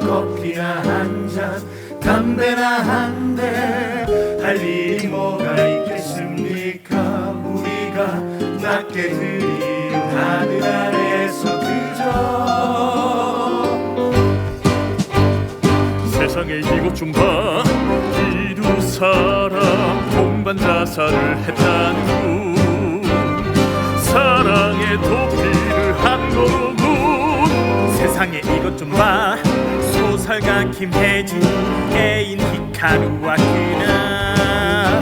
커피나 한 잔 담배나 한 대. 할 일이 뭐가 있겠습니까? 우리가 낮게 드리운 하늘 아래에서 그저. 세상에 이것 좀봐 이두 사람 동반 자살을 했다는 군 사랑의 도피를 한 거로군 세상에 이것 좀봐소 설가 김혜진 애인 히카루와 그날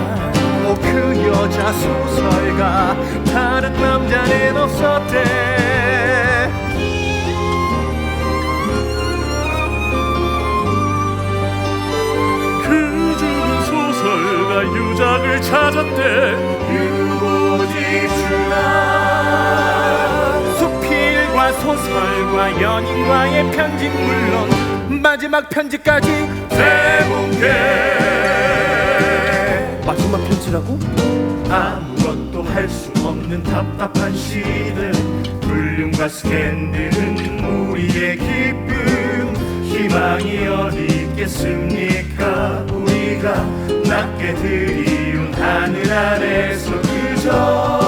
뭐그 여자 소설가 다른 남자는 없었대. 그 죽은 소설가 유작을 찾았대. 유고지수나 수필과 소설과 연인과의 편지 물론 마지막 편지까지 대공개 마지막 편지라고? 아무것도 할 수 없는 답답한 시대 불륜과 스캔들은 우리의 기쁨. 희망이 어디 있겠습니까? 우리가 낮게 드리운 하늘 아래서 그저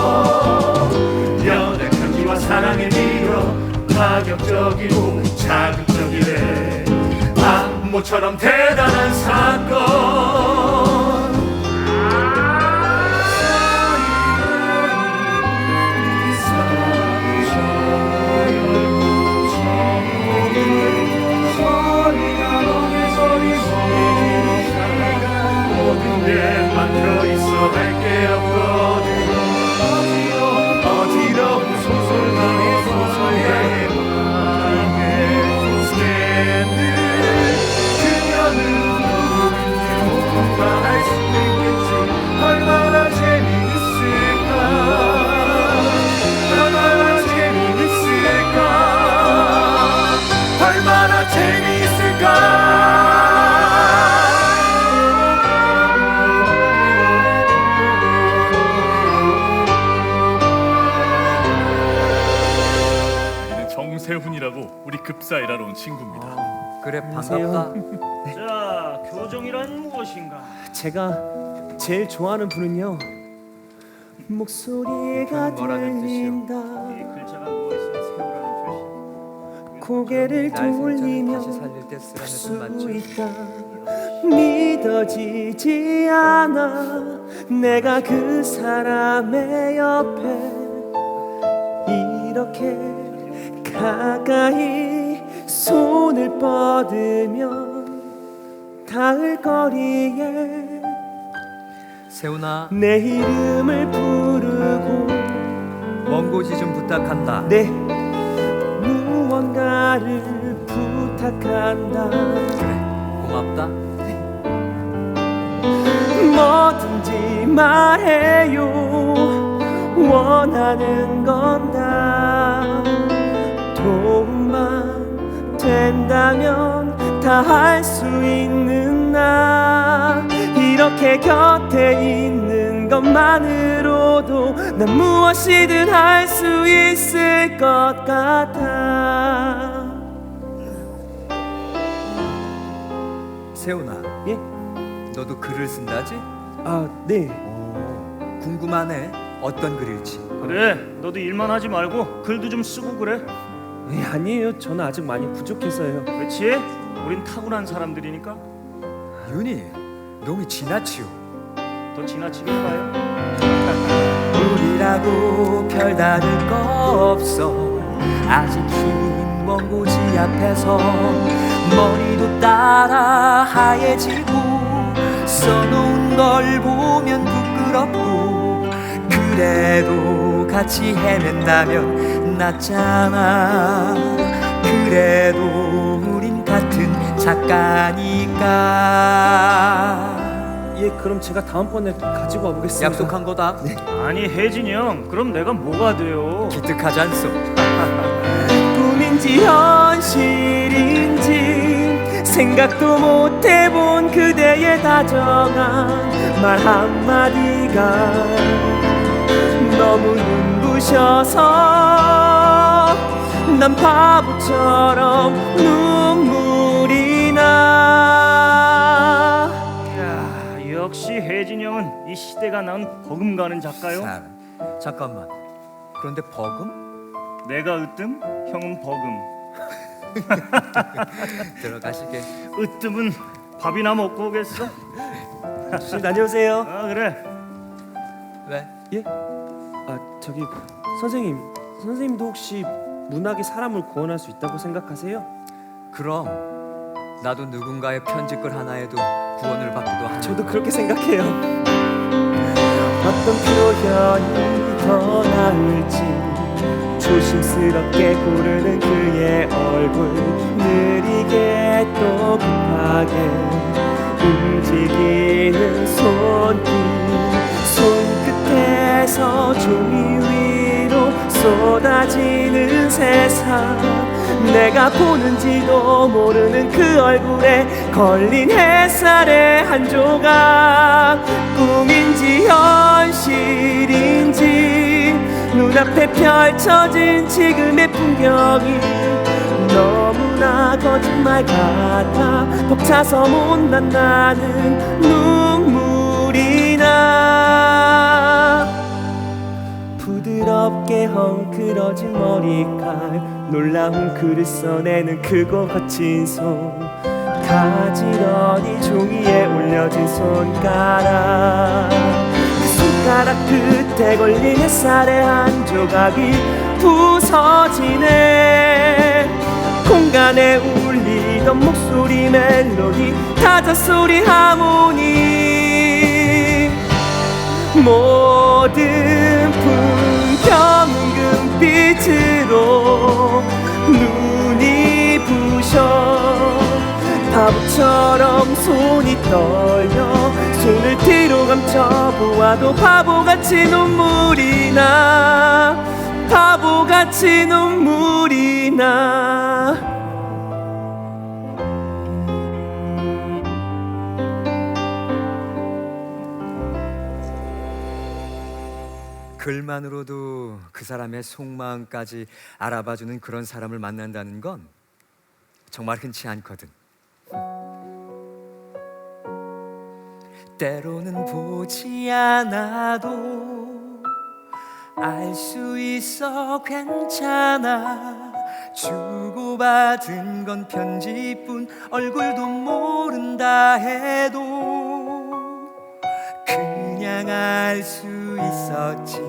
파격적이고 자극적이래. 암모처럼 대단한 사건 세훈이라고 우리 급사 일하러 온 친구입니다 그래 안녕하세요. 반갑다. 자, 교정이란 무엇인가? 제가 제일 좋아하는 분은요 목소리가 뭐라는 뜻이요? 들린다 이 글자가 누워 있으면 세우라는 표시. 고개를 날 생전에 돌리며 다시 살릴 때 쓰라는 뜻수 맞죠? 있다 믿어지지 않아 내가 그 사람의 옆에 이렇게 가까이 손을 뻗으면 닿을 거리에 세훈아 내 이름을 부르고 원고지 좀 부탁한다. 내 무언가를 부탁한다 그래 고맙다. 뭐든지 말해요 원하는 건다 도움만 된다면 다 할 수 있는 나 이렇게 곁에 있는 것만으로도 난 무엇이든 할 수 있을 것 같아 세훈아 예? 너도 글을 쓴다지? 아, 네. 오, 궁금하네. 어떤 글일지. 그래, 너도 일만 하지 말고 글도 좀 쓰고 그래. 예, 아니에요. 저는 아직 많이 부족해서요. 그렇지? 우린 타고난 사람들이니까 윤희 너무 지나치요. 더 지나치게 봐요. 우리라고 별다를 거 없어 아직 흰 원고지 앞에서 머리도 따라 하얘지고 써놓은 걸 보면 부끄럽고 그래도 같이 헤맨다면 낫잖아. 그래도 우린 같은 작가니까. 예, 그럼 제가 다음번에 가지고 와보겠습니다. 약속한 거다. 아니 혜진이 형, 그럼 내가 뭐가 돼요? 기특하지 않소? 꿈인지 현실인지 생각도 못 못해본 그대의 다정한 말 한마디가 너무 눈부 셔서 난 바보처럼 눈물이 나 야, 역시 혜진 형은 이 시대가 낳은 버금 가는 작가요. 사람. 잠깐만. 그런데 버금? 내가 으뜸, 형은 버금. 들어가시게. 으뜸은 밥이나 먹고 오겠어? 다녀오세요 아 그래. 왜? 예? 아 저기 선생님 선생님도 혹시 문학이 사람을 구원할 수 있다고 생각하세요? 그럼 나도 누군가의 편지글 하나에도 구원을 받기도 하죠. 저도 그렇게 생각해요. 어떤 표현이 더 나을지 조심스럽게 고르는 그의 얼굴 느리게 또 급하게 움직이는 손길 손끝에서 종이 위로 쏟아지는 세상. 내가 보는지도 모르는 그 얼굴에 걸린 햇살의 한 조각. 꿈인지 현실인지 눈앞에 펼쳐진 지금의 풍경이 너무나 거짓말 같아. 벅차서 못난 나는 눈 부드럽게 헝클어진 머리칼 놀라운 글을 써내는 크고 거친 손. 가지런히 종이에 올려진 손가락. 그 손가락 끝에 걸린 햇살의 한 조각이 부서지네. 공간에 울리던 목소리 멜로디 타자 소리 하모니. 모든 손이 떨려 손을 뒤로 감춰 보아도 바보같이 눈물이 나 바보같이 눈물이 나 글만으로도 그 사람의 속마음까지 알아봐주는 그런 사람을 만난다는 건 정말 흔치 않거든. 때로는 보지 않아도 알 수 있어 괜찮아. 주고받은 건 편지뿐 얼굴도 모른다 해도 그냥 알 수 있었지.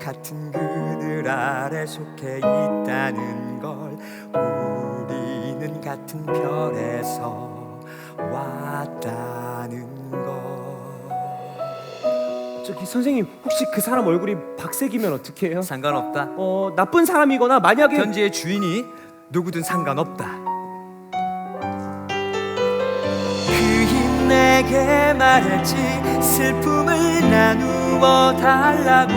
같은 그늘 아래 속해 있다는 걸 우리는 같은 별에서 왔다는 걸 저기 선생님 혹시 그 사람 얼굴이 박색이면 어떻게 해요? 상관없다. 어 나쁜 사람이거나 만약에 편지의 주인이 누구든 상관없다. 그인 내게 말했지 슬픔을 나누어 달라고.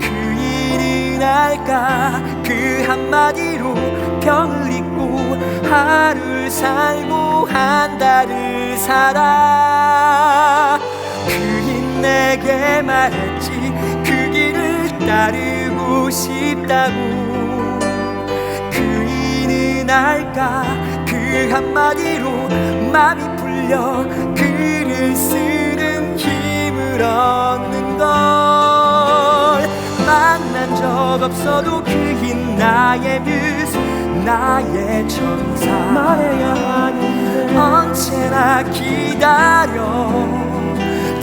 그일은 알까? 그 한마디로 병을 잊고 하루를 살고 한 달을 살아 내게 말했지. 그 길을 따르고 싶다고. 그이는 알까? 그 한마디로 맘이 풀려 글을 쓰는 힘을 얻는 걸. 만난 적 없어도 그인 나의 뮤즈 나의 천사. 말해야 하는데. 언제나 기다려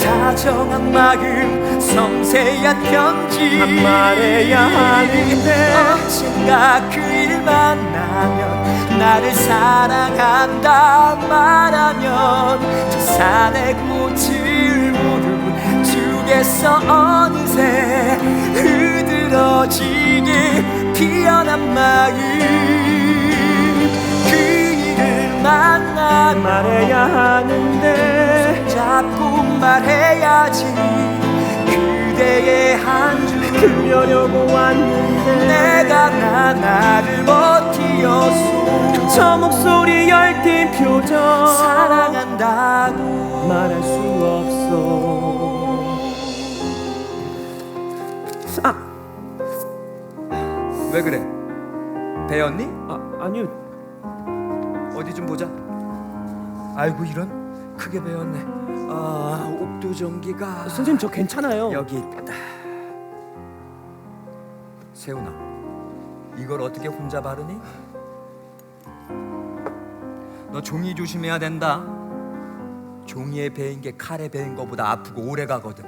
다정한 마음 섬세한 편지. 말해야 하는데. 언젠가 그일 만나면 나를 사랑한다 말하면 저 산의 꽃을 모두 주겠어 어느새 흐드러지게 피어난 마음. 그 일을 만나면 말해야 하는데 잡고 말해야지 그대의 한줄 그려려고 왔는데 내가 나 나를 버티었소 저 목소리 열띤 표정 사랑한다고 말할 수 없어 아, 왜 그래? 배웠니? 아 아니요 어디 좀 보자. 아이고 이런 크게 배웠네. 아 옥도전기가 선생님 저 괜찮아요 여기 있다. 세훈아, 이걸 어떻게 혼자 바르니? 너 종이 조심해야 된다. 종이에 베인 게 칼에 베인 거보다 아프고 오래 가거든.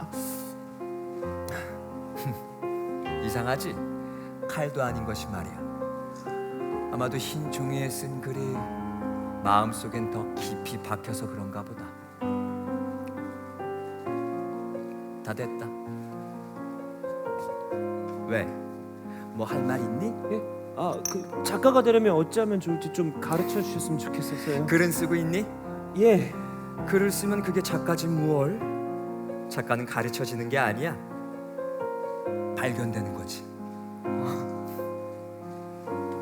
이상하지? 칼도 아닌 것이 말이야. 아마도 흰 종이에 쓴 글이 마음속엔 더 깊이 박혀서 그런가 보다. 다 됐다. 왜? 뭐 할 말 있니? 예? 아 그 작가가 되려면 어찌하면 좋을지 좀 가르쳐 주셨으면 좋겠었어요 글은 쓰고 있니? 예 글을 쓰면 그게 작가지 무얼? 작가는 가르쳐지는 게 아니야. 발견되는 거지.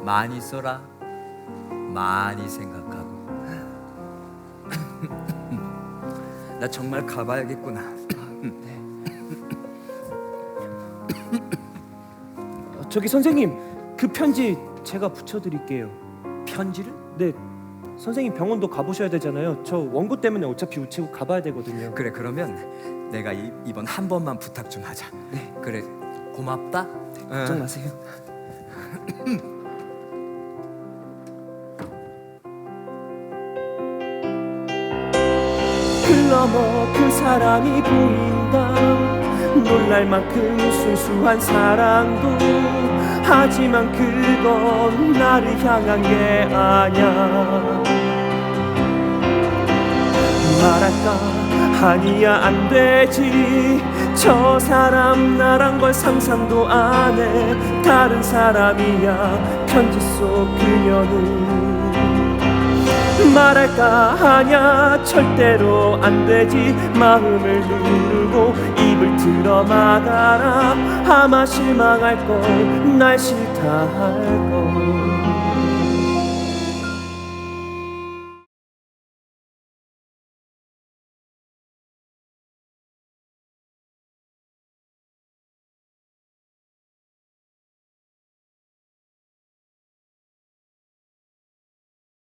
많이 써라. 많이 생각 나 정말 가봐야겠구나. 어, 저기 선생님 그 편지 제가 붙여드릴게요 편지를? 네 선생님 병원도 가보셔야 되잖아요 저 원고 때문에 어차피 우체국 가봐야 되거든요 그래 그러면 내가 이, 이번 한 번만 부탁 좀 하자. 네. 그래 고맙다. 걱정 어. 마세요 흘러머 그 사람이 보인다. 놀랄 만큼 순수한 사랑도 하지만 그건 나를 향한 게 아냐 말할까? 아니야 안 되지. 저 사람 나란 걸 상상도 안 해. 다른 사람이야. 편지 속 그녀는 말할까 하냐? 절대로 안 되지. 마음을 누르고 입을 틀어 막아라. 아마 실망할 걸 날 싫다 할걸